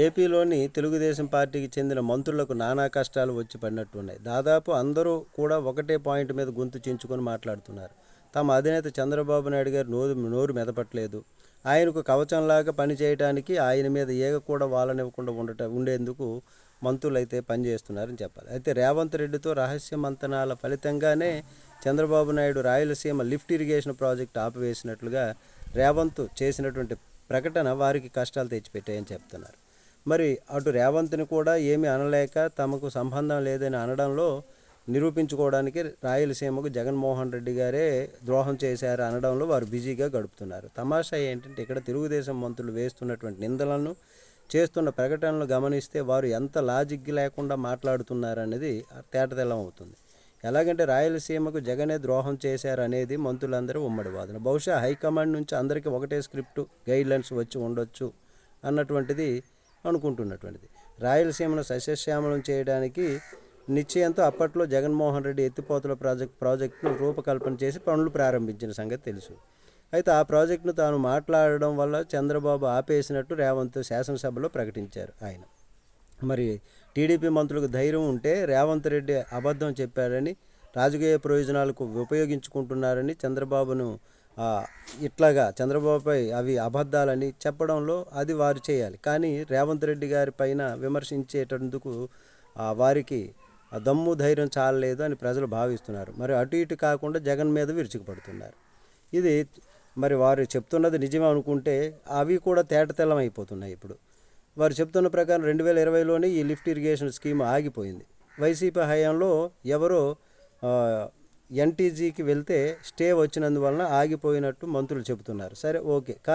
ఏపీలోని తెలుగుదేశం పార్టీకి చెందిన మంత్రులకు నానా కష్టాలు వచ్చి పడినట్టున్నాయి. దాదాపు అందరూ కూడా ఒకటే పాయింట్ మీద గొంతు చించుకొని మాట్లాడుతున్నారు. తమ అధినేత చంద్రబాబు నాయుడు గారు నోరు నోరు మెదపట్లేదు. ఆయనకు కవచంలాగా పనిచేయడానికి ఆయన మీద ఏగ కూడా వాళ్ళనివ్వకుండా ఉండట ఉండేందుకు మంత్రులు అయితే పనిచేస్తున్నారని చెప్పాలి. అయితే రేవంత్ రెడ్డితో రహస్య మంతనాల ఫలితంగానే Chandrababu Naidu Rayalaseema lift irrigation project ఆపివేసినట్లుగా Revanth చేసినటువంటి ప్రకటన వారికి కష్టాలు తెచ్చిపెట్టాయని చెప్తున్నారు. మరి అటు రేవంత్ని కూడా ఏమి అనలేక తమకు సంబంధం లేదని అనడంలో నిరూపించుకోవడానికి రాయలసీమకు జగన్మోహన్ రెడ్డి గారే ద్రోహం చేశారు అనడంలో వారు బిజీగా గడుపుతున్నారు. తమాషా ఏంటంటే ఇక్కడ తెలుగుదేశం మంత్రులు వేస్తున్నటువంటి నిందలను చేస్తున్న ప్రకటనలు గమనిస్తే వారు ఎంత లాజిక్ లేకుండా మాట్లాడుతున్నారనేది తేటతెల్లం అవుతుంది. ఎలాగంటే రాయలసీమకు జగనే ద్రోహం చేశారు అనేది మంత్రులందరూ ఉమ్మడి వాదన. బహుశా హైకమాండ్ నుంచి అందరికీ ఒకటే స్క్రిప్ట్ గైడ్లైన్స్ వచ్చి ఉండొచ్చు అన్నటువంటిది అనుకుంటున్నటువంటిది. రాయలసీమను సస్యశ్యామలం చేయడానికి నిశ్చయంతో అప్పట్లో జగన్మోహన్ రెడ్డి ఎత్తిపోతల ప్రాజెక్ట్ ప్రాజెక్టును రూపకల్పన చేసి పనులు ప్రారంభించిన సంగతి తెలుసు. అయితే ఆ ప్రాజెక్టును తాను మాట్లాడడం వల్ల చంద్రబాబు ఆపేసినట్టు రేవంత్ శాసనసభలో ప్రకటించారు ఆయన. మరి టీడీపీ మంత్రులకు ధైర్యం ఉంటే రేవంత్ రెడ్డి అబద్ధం చెప్పారని రాజకీయ ప్రయోజనాలకు ఉపయోగించుకుంటున్నారని చంద్రబాబును ఇట్లాగా చంద్రబాబుపై అవి అబద్ధాలని చెప్పడంలో అది వారు చేయాలి. కానీ రేవంత్ రెడ్డి గారి పైన విమర్శించేటందుకు వారికి దమ్ము ధైర్యం చాలలేదు అని ప్రజలు భావిస్తున్నారు. మరి అటు ఇటు కాకుండా జగన్ మీద విరుచుకుపడుతున్నారు. ఇది మరి వారు చెప్తున్నది నిజమే అనుకుంటే అవి కూడా తేటతెల్లం అయిపోతున్నాయి ఇప్పుడు. వారు చెప్తున్న ప్రకారం రెండు వేల ఇరవైలోనే ఈ లిఫ్ట్ ఇరిగేషన్ స్కీమ్ ఆగిపోయింది. వైసీపీ హయాంలో ఎవరో ఎన్టీజీకి వెళ్తే స్టే వచ్చినందువలన ఆగిపోయినట్టు మంత్రులు చెబుతున్నారు. సరే ఓకే.